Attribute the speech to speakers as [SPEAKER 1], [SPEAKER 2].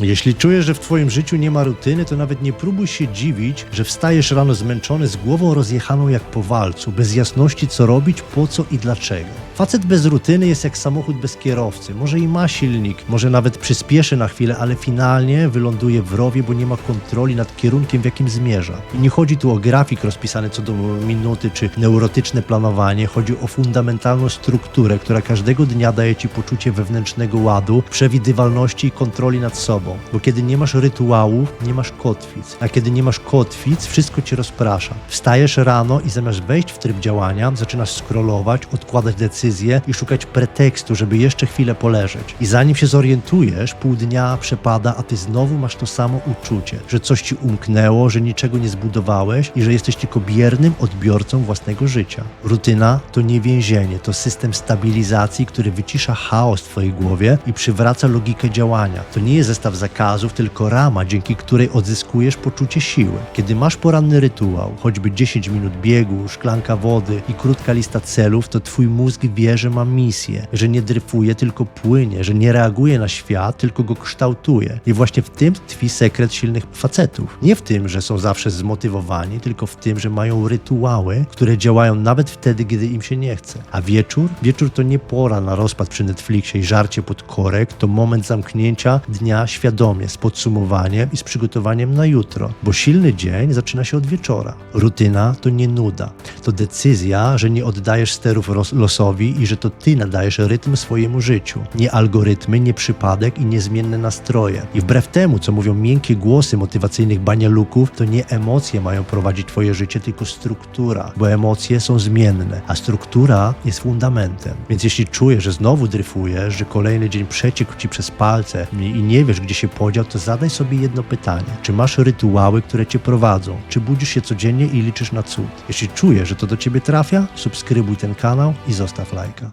[SPEAKER 1] Jeśli czujesz, że w twoim życiu nie ma rutyny, to nawet nie próbuj się dziwić, że wstajesz rano zmęczony z głową rozjechaną jak po walcu, bez jasności co robić, po co i dlaczego. Facet bez rutyny jest jak samochód bez kierowcy. Może i ma silnik, może nawet przyspieszy na chwilę, ale finalnie wyląduje w rowie, bo nie ma kontroli nad kierunkiem, w jakim zmierza. I nie chodzi tu o grafik rozpisany co do minuty, czy neurotyczne planowanie. Chodzi o fundamentalną strukturę, która każdego dnia daje ci poczucie wewnętrznego ładu, przewidywalności i kontroli nad sobą. Bo kiedy nie masz rytuałów, nie masz kotwic. A kiedy nie masz kotwic, wszystko cię rozprasza. Wstajesz rano i zamiast wejść w tryb działania, zaczynasz scrollować, odkładać decyzje i szukać pretekstu, żeby jeszcze chwilę poleżeć. I zanim się zorientujesz, pół dnia przepada, a ty znowu masz to samo uczucie, że coś ci umknęło, że niczego nie zbudowałeś i że jesteś tylko biernym odbiorcą własnego życia. Rutyna to nie więzienie, to system stabilizacji, który wycisza chaos w twojej głowie i przywraca logikę działania. To nie jest zestaw zakazów, tylko rama, dzięki której odzyskujesz poczucie siły. Kiedy masz poranny rytuał, choćby 10 minut biegu, szklanka wody i krótka lista celów, to twój mózg wie, że ma misję, że nie dryfuje, tylko płynie, że nie reaguje na świat, tylko go kształtuje. I właśnie w tym tkwi sekret silnych facetów. Nie w tym, że są zawsze zmotywowani, tylko w tym, że mają rytuały, które działają nawet wtedy, gdy im się nie chce. A wieczór? Wieczór to nie pora na rozpad przy Netflixie i żarcie pod korek, to moment zamknięcia dnia świadomie, z podsumowaniem i z przygotowaniem na jutro. Bo silny dzień zaczyna się od wieczora. Rutyna to nie nuda. To decyzja, że nie oddajesz sterów ros- i że to ty nadajesz rytm swojemu życiu. Nie algorytmy, nie przypadek i niezmienne nastroje. I wbrew temu, co mówią miękkie głosy motywacyjnych banialuków, to nie emocje mają prowadzić twoje życie, tylko struktura. Bo emocje są zmienne, a struktura jest fundamentem. Więc jeśli czujesz, że znowu dryfujesz, że kolejny dzień przeciekł ci przez palce i nie wiesz, gdzie się podział, to zadaj sobie jedno pytanie. Czy masz rytuały, które cię prowadzą? Czy budzisz się codziennie i liczysz na cud? Jeśli czujesz, że to do ciebie trafia, subskrybuj ten kanał i zostaw vergelijken